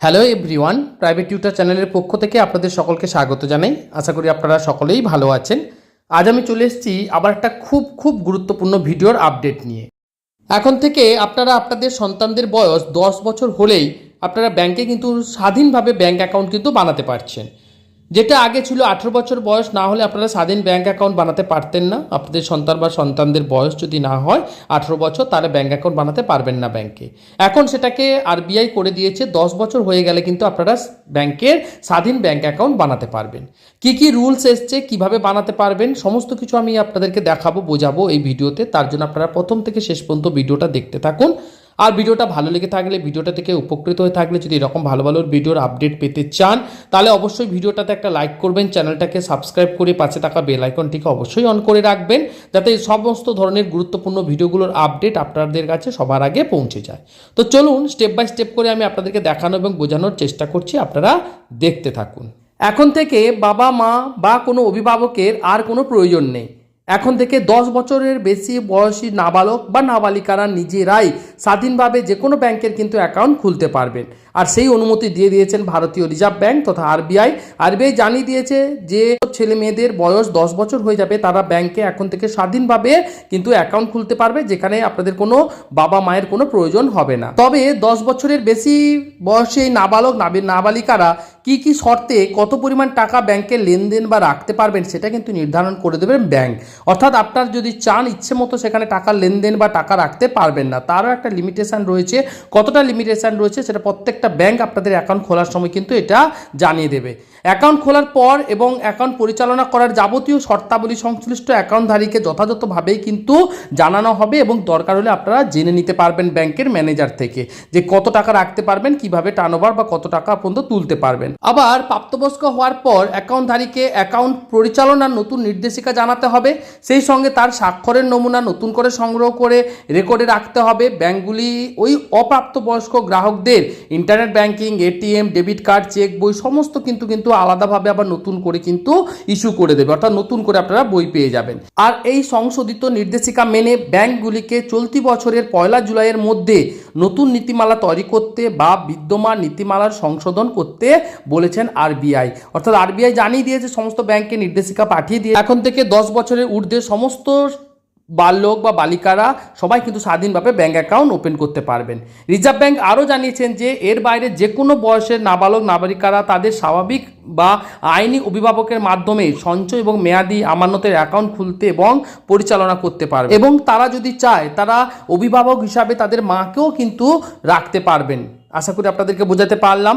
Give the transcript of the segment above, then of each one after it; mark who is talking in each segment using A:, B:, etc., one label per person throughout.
A: Hello everyone private tutor চ্যানেলের পক্ষ থেকে আপনাদের সকলকে স্বাগত জানাই। আশা করি আপনারা সকলেই ভালো আছেন। আজ আমি চলে এসেছি আবার একটা খুব খুব গুরুত্বপূর্ণ ভিডিওর আপডেট নিয়ে। এখন থেকে আপনারা আপনাদের সন্তানদের বয়স দশ বছর হলেই আপনারা ব্যাংকে কিন্তু স্বাধীনভাবে ব্যাংক অ্যাকাউন্ট কিন্তু বানাতে পারছেন। যেটা আগে ছিল আঠেরো বছর বয়স, না হলে আপনারা স্বাধীন ব্যাঙ্ক অ্যাকাউন্ট বানাতে পারতেন না। আপনাদের সন্তান বা সন্তানদের বয়স যদি না হয় আঠেরো বছর, তাহলে ব্যাঙ্ক অ্যাকাউন্ট বানাতে পারবেন না ব্যাংকে। এখন সেটাকে আরবিআই করে দিয়েছে, দশ বছর হয়ে গেলে কিন্তু আপনারা ব্যাংকের স্বাধীন ব্যাঙ্ক অ্যাকাউন্ট বানাতে পারবেন। কি কি রুলস এসছে, কীভাবে বানাতে পারবেন, সমস্ত কিছু আমি আপনাদেরকে দেখাবো, বোঝাবো এই ভিডিওতে। তার জন্য আপনারা প্রথম থেকে শেষ পর্যন্ত ভিডিওটা দেখতে থাকুন। আর ভিডিওটা ভালো লেগে থাকলে ভিডিওটা থেকে উপকৃত হয়ে থাকলে যদি এরকম ভালো ভালো ভিডিওর আপডেট পেতে চান, তাহলে অবশ্যই ভিডিওটাতে একটা লাইক করবেন, চ্যানেলটাকে সাবস্ক্রাইব করে পাশে থাকা বেল আইকনটিকে অবশ্যই অন করে রাখবেন, যাতে সমস্ত ধরনের গুরুত্বপূর্ণ ভিডিওগুলোর আপডেট আপনাদের কাছে সবার আগে পৌঁছে যায়। তো চলুন স্টেপ বাই স্টেপ করে আমি আপনাদেরকে দেখানো এবং বোঝানোর চেষ্টা করছি, আপনারা দেখতে থাকুন। এখন থেকে বাবা মা বা কোনো অভিভাবকের আর কোনো প্রয়োজন নেই। এখন থেকে দশ বছরের বেশি বয়সী নাবালক বা নাবালিকারা নিজেরাই স্বাধীনভাবে যে কোনো ব্যাংকের কিন্তু অ্যাকাউন্ট খুলতে পারবেন। আর সেই অনুমতি দিয়ে দিয়েছেন ভারতীয় রিজার্ভ ব্যাংক তথা আরবিআই। আরবিআই জানিয়ে দিয়েছে যে, ছেলে মেয়েদের বয়স দশ বছর হয়ে যাবে, তারা ব্যাংকে এখন থেকে স্বাধীনভাবে কিন্তু অ্যাকাউন্ট খুলতে পারবে, যেখানে আপনাদের কোনো বাবা মায়ের কোনো প্রয়োজন হবে না। তবে দশ বছরের বেশি বয়সী নাবালক, নাবি- নাবালিকারা কি কি শর্তে কত পরিমাণ টাকা ব্যাংকে লেনদেন বা রাখতে পারবেন সেটা কিন্তু নির্ধারণ করে দেবেন ব্যাংক। অর্থাৎ আপনার যদি চান ইচ্ছে মতো সেখানে টাকা লেনদেন বা টাকা রাখতে পারবেন না, তারও একটা লিমিটেশন রয়েছে। কতটা লিমিটেশন রয়েছে সেটা প্রত্যেকটা ব্যাংক আপনাদের অ্যাকাউন্ট খোলার সময় কিন্তু এটা জানিয়ে দেবে। অ্যাকাউন্ট খোলার পর এবং অ্যাকাউন্ট পরিচালনা করার যাবতীয় শর্তাবলী সংশ্লিষ্ট অ্যাকাউন্টধারীকে যথাযথভাবেই কিন্তু জানানো হবে এবং দরকার হলে আপনারা জেনে নিতে পারবেন ব্যাংকের ম্যানেজার থেকে যে কত টাকা রাখতে পারবেন, কীভাবে টার্নওভার বা কত টাকা পর্যন্ত তুলতে পারবেন। আবার প্রাপ্তবয়স্ক হওয়ার পর অ্যাকাউন্টধারীকে অ্যাকাউন্ট পরিচালনার নতুন নির্দেশিকা জানাতে হবে। সেই সঙ্গে তার স্বাক্ষরের নমুনা নতুন করে সংগ্রহ করে রেকর্ডে রাখতে হবে। ব্যাংকগুলি ওই অপ্রাপ্তবয়স্ক গ্রাহকদের internet banking, ATM, debit card, cheque বই সমস্ত কিন্তু কিন্তু আলাদাভাবে আবার নতুন করে কিন্তু ইস্যু করে দেবে। অর্থাৎ নতুন করে আপনারা বই পেয়ে যাবেন। আর এই সংশোধিত নির্দেশিকা মেনে ব্যাংকগুলিকে চলতি বছরের পয়লা জুলাইয়ের মধ্যে নতুন নীতিমালা তৈরি করতে বা বিদ্যমান নীতিমালার সংশোধন করতে বলেছেন আরবিআই। অর্থাৎ আরবিআই জানিয়ে দিয়েছে, সমস্ত ব্যাংকে নির্দেশিকা পাঠিয়ে দিয়ে এখন থেকে দশ বছরের ঊর্ধ্বে সমস্ত বালক বা বালিকারা সবাই কিন্তু স্বাধীনভাবে ব্যাঙ্ক অ্যাকাউন্ট ওপেন করতে পারবেন। রিজার্ভ ব্যাঙ্ক আরও জানিয়েছেন যে, এর বাইরে যে কোনো বয়সের নাবালক, নাবালিকারা তাদের স্বাভাবিক বা আইনি অভিভাবকের মাধ্যমে সঞ্চয় এবং মেয়াদি আমানতের অ্যাকাউন্ট খুলতে এবং পরিচালনা করতে পারবে এবং তারা যদি চায়, তারা অভিভাবক হিসাবে তাদের মাকেও কিন্তু রাখতে পারবেন। আশা করি আপনাদেরকে বোঝাতে পারলাম।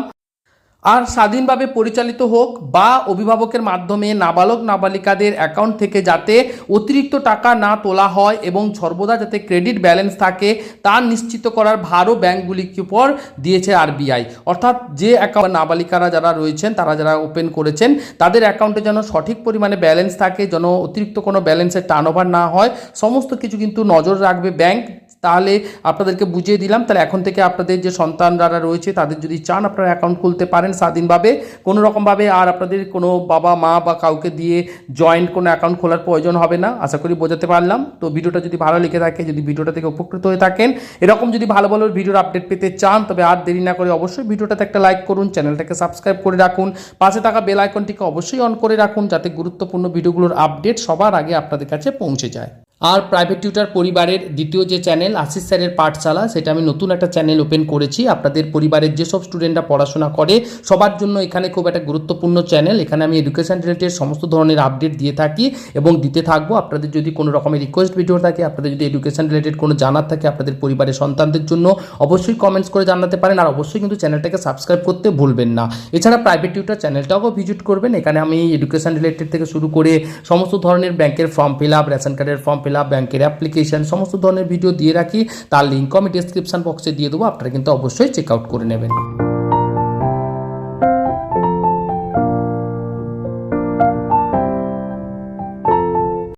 A: আর স্বাধীনভাবে পরিচালিত হোক বা অভিভাবকের মাধ্যমে নাবালক নাবালিকাদের অ্যাকাউন্ট থেকে যাতে অতিরিক্ত টাকা না তোলা হয় এবং সর্বদা যাতে ক্রেডিট ব্যালেন্স থাকে, তা নিশ্চিত করার ভারও ব্যাংকগুলির উপর দিয়েছে আরবিআই। অর্থাৎ যে অ্যাকাউন্ট নাবালিকারা যারা রয়েছেন, তারা যারা ওপেন করেছেন, তাদের অ্যাকাউন্টে যেন সঠিক পরিমাণে ব্যালেন্স থাকে, যেন অতিরিক্ত কোনো ব্যালেন্সের টার্নওভার না হয়, সমস্ত কিছু কিন্তু নজর রাখবে ব্যাংক তাহলে আপনাদেরকে বুঝিয়ে দিলাম। তাহলে এখন থেকে আপনাদের যে সন্তান যারা রয়েছে, তাদের যদি চান আপনারা অ্যাকাউন্ট খুলতে পারেন স্বাধীনভাবে। কোনো রকমভাবে আর আপনাদের কোনো বাবা, মা বা কাউকে দিয়ে জয়েন্ট কোনো অ্যাকাউন্ট খোলার প্রয়োজন হবে না। আশা করি বোঝাতে পারলাম। তো ভিডিওটা যদি ভালো লেগে থাকে, যদি ভিডিওটা থেকে উপকৃত হয়ে থাকেন, এরকম যদি ভালো ভালো ভিডিওর আপডেট পেতে চান, তবে আর দেরি না করে অবশ্যই ভিডিওটাতে একটা লাইক করুন, চ্যানেলটাকে সাবস্ক্রাইব করে রাখুন। পাশে থাকা বেল আইকনটিকে অবশ্যই অন করে রাখুন, যাতে গুরুত্বপূর্ণ ভিডিওগুলোর আপডেট সবার আগে আপনাদের কাছে পৌঁছে যায়। আর প্রাইভেট টিউটার পরিবারের দ্বিতীয় যে চ্যানেল আশিস স্যারের পাঠশালা, সেটা আমি নতুন একটা চ্যানেল ওপেন করেছি। আপনাদের পরিবারের যেসব স্টুডেন্টরা পড়াশোনা করে, সবার জন্য এখানে খুব একটা গুরুত্বপূর্ণ চ্যানেল এখানে আমি এডুকেশান রিলেটেড সমস্ত ধরনের আপডেট দিয়ে থাকি এবং দিতে থাকব। আপনাদের যদি কোনো রকমের রিকোয়েস্ট ভিডিও থাকে, আপনাদের যদি এডুকেশন রিলেটেড কোনো জানার থাকে আপনাদের পরিবারের সন্তানদের জন্য, অবশ্যই কমেন্টস করে জানাতে পারেন। আর অবশ্যই কিন্তু চ্যানেলটাকে সাবস্ক্রাইব করতে ভুলবেন না। এছাড়া প্রাইভেট টিউটার চ্যানেলটাও ভিজিট করবেন। এখানে আমি এডুকেশন রিলেটেড থেকে শুরু করে সমস্ত ধরনের ব্যাংকের ফর্ম ফিল আপ রেশন কার্ডের ফর্ম ফিল আপ ব্যাংকের অ্যাপ্লিকেশন সমস্ত ধরনের ভিডিও দিয়ে রাখি। তার লিঙ্ক আমি ডিসক্রিপশান বক্সে দিয়ে দেবো। আপনারা কিন্তু অবশ্যই চেক আউট করে নেবেন।